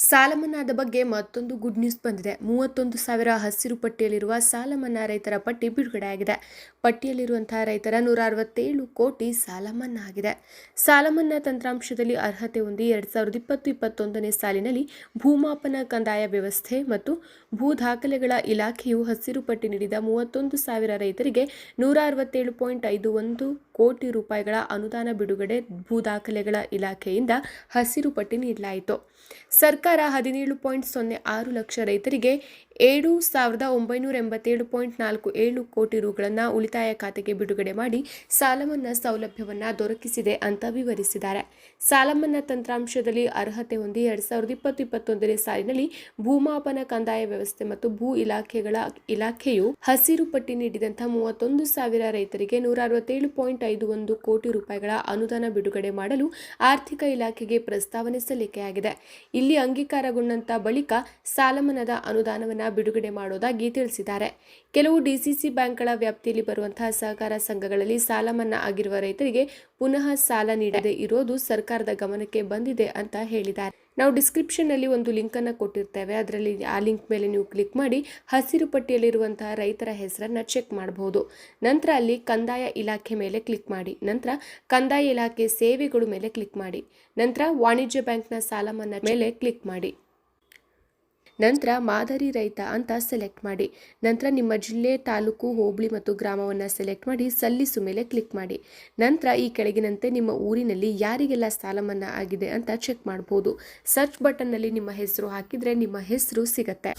ಸಾಲ ಮನ್ನಾದ ಬಗ್ಗೆ ಮತ್ತೊಂದು ಗುಡ್ ನ್ಯೂಸ್ ಬಂದಿದೆ. ಮೂವತ್ತೊಂದು ಸಾವಿರ ಹಸಿರು ಪಟ್ಟಿಯಲ್ಲಿರುವ ಸಾಲಮನ್ನಾ ರೈತರ ಪಟ್ಟಿ ಬಿಡುಗಡೆಯಾಗಿದೆ. ಪಟ್ಟಿಯಲ್ಲಿರುವಂತಹ ರೈತರ ನೂರ ಅರವತ್ತೇಳು ಕೋಟಿ ಸಾಲಮನ್ನಾ ಆಗಿದೆ. ಸಾಲಮನ್ನಾ ತಂತ್ರಾಂಶದಲ್ಲಿ ಅರ್ಹತೆ ಹೊಂದಿ ಎರಡ್ ಸಾವಿರದ ಇಪ್ಪತ್ತು ಇಪ್ಪತ್ತೊಂದನೇ ಸಾಲಿನಲ್ಲಿ ಭೂಮಾಪನ ಕಂದಾಯ ವ್ಯವಸ್ಥೆ ಮತ್ತು ಭೂ ದಾಖಲೆಗಳ ಇಲಾಖೆಯು ಹಸಿರು ಪಟ್ಟಿ ನೀಡಿದ ಮೂವತ್ತೊಂದು ಸಾವಿರ ರೈತರಿಗೆ ನೂರ ಅರವತ್ತೇಳು ಪಾಯಿಂಟ್ ಐದು ಒಂದು ಕೋಟಿ ರೂಪಾಯಿಗಳ ಅನುದಾನ ಬಿಡುಗಡೆ ಭೂ ದಾಖಲೆಗಳ ಇಲಾಖೆಯಿಂದ ಹಸಿರು ಪಟ್ಟಿ ನೀಡಲಾಯಿತು. ಸರ್ಕಾರ ಹದಿನೇಳು ಪಾಯಿಂಟ್ ಸೊನ್ನೆ ಆರು ಲಕ್ಷ ರೈತರಿಗೆ ಏಳು ಸಾವಿರದ ಒಂಬೈನೂರ ಎಂಬತ್ತೇಳು ಪಾಯಿಂಟ್ ನಾಲ್ಕು ಏಳು ಕೋಟಿ ರುಗಳನ್ನು ಉಳಿತಾಯ ಖಾತೆಗೆ ಬಿಡುಗಡೆ ಮಾಡಿ ಸಾಲಮನ್ನಾ ಸೌಲಭ್ಯವನ್ನು ದೊರಕಿಸಿದೆ ಅಂತ ವಿವರಿಸಿದ್ದಾರೆ. ಸಾಲಮನ್ನಾ ತಂತ್ರಾಂಶದಲ್ಲಿ ಅರ್ಹತೆ ಹೊಂದಿ ಎರಡು ಸಾವಿರದ ಇಪ್ಪತ್ತು ಇಪ್ಪತ್ತೊಂದನೇ ಸಾಲಿನಲ್ಲಿ ಭೂಮಾಪನ ಕಂದಾಯ ವ್ಯವಸ್ಥೆ ಮತ್ತು ಭೂ ಇಲಾಖೆಗಳ ಇಲಾಖೆಯು ಹಸಿರು ಪಟ್ಟಿ ನೀಡಿದಂತಹ ಮೂವತ್ತೊಂದು ಸಾವಿರ ರೈತರಿಗೆ ನೂರ ಅರವತ್ತೇಳು ಪಾಯಿಂಟ್ ಐದು ಒಂದು ಕೋಟಿ ರೂಪಾಯಿಗಳ ಅನುದಾನ ಬಿಡುಗಡೆ ಮಾಡಲು ಆರ್ಥಿಕ ಇಲಾಖೆಗೆ ಪ್ರಸ್ತಾವನೆ ಸಲ್ಲಿಕೆಯಾಗಿದೆ. ಇಲ್ಲಿ ಅಂಗೀಕಾರಗೊಂಡಂತ ಬಳಿಕ ಸಾಲಮನ್ನದ ಅನುದಾನವನ್ನು ಬಿಡುಗಡೆ ಮಾಡೋದಾಗಿ ತಿಳಿಸಿದ್ದಾರೆ. ಕೆಲವು ಡಿಸಿಸಿ ಬ್ಯಾಂಕ್ಗಳ ವ್ಯಾಪ್ತಿಯಲ್ಲಿ ಬರುವಂತಹ ಸಹಕಾರ ಸಂಘಗಳಲ್ಲಿ ಸಾಲಮನ್ನಾ ಆಗಿರುವ ರೈತರಿಗೆ ಪುನಃ ಸಾಲ ನೀಡದೇ ಇರೋದು ಸರ್ಕಾರದ ಗಮನಕ್ಕೆ ಬಂದಿದೆ ಅಂತ ಹೇಳಿದ್ದಾರೆ. ನಾವು ಡಿಸ್ಕ್ರಿಪ್ಷನ್ನಲ್ಲಿ ಒಂದು ಲಿಂಕನ್ನು ಕೊಟ್ಟಿರ್ತೇವೆ. ಅದರಲ್ಲಿ ಆ ಲಿಂಕ್ ಮೇಲೆ ನೀವು ಕ್ಲಿಕ್ ಮಾಡಿ ಹಸಿರು ಪಟ್ಟಿಯಲ್ಲಿರುವಂತಹ ರೈತರ ಹೆಸರನ್ನು ಚೆಕ್ ಮಾಡಬಹುದು ನಂತರ ಅಲ್ಲಿ ಕಂದಾಯ ಇಲಾಖೆ ಮೇಲೆ ಕ್ಲಿಕ್ ಮಾಡಿ. ನಂತರ ಕಂದಾಯ ಇಲಾಖೆ ಸೇವೆಗಳು ಮೇಲೆ ಕ್ಲಿಕ್ ಮಾಡಿ. ನಂತರ ವಾಣಿಜ್ಯ ಬ್ಯಾಂಕ್ನ ಸಾಲ ಮನ್ನಾ ಮೇಲೆ ಕ್ಲಿಕ್ ಮಾಡಿ. ನಂತರ ಮಾದರಿ ರೈತ ಅಂತ ಸೆಲೆಕ್ಟ್ ಮಾಡಿ. ನಂತರ ನಿಮ್ಮ ಜಿಲ್ಲೆ, ತಾಲೂಕು, ಹೋಬಳಿ ಮತ್ತು ಗ್ರಾಮವನ್ನು ಸೆಲೆಕ್ಟ್ ಮಾಡಿ, ಸಲ್ಲಿಸು ಮೇಲೆ ಕ್ಲಿಕ್ ಮಾಡಿ. ನಂತರ ಈ ಕೆಳಗಿನಂತೆ ನಿಮ್ಮ ಊರಿನಲ್ಲಿ ಯಾರಿಗೆಲ್ಲ ಸಾಲ ಆಗಿದೆ ಅಂತ ಚೆಕ್ ಮಾಡಬಹುದು ಸರ್ಚ್ ಬಟನ್ನಲ್ಲಿ ನಿಮ್ಮ ಹೆಸರು ಹಾಕಿದರೆ ನಿಮ್ಮ ಹೆಸರು ಸಿಗತ್ತೆ.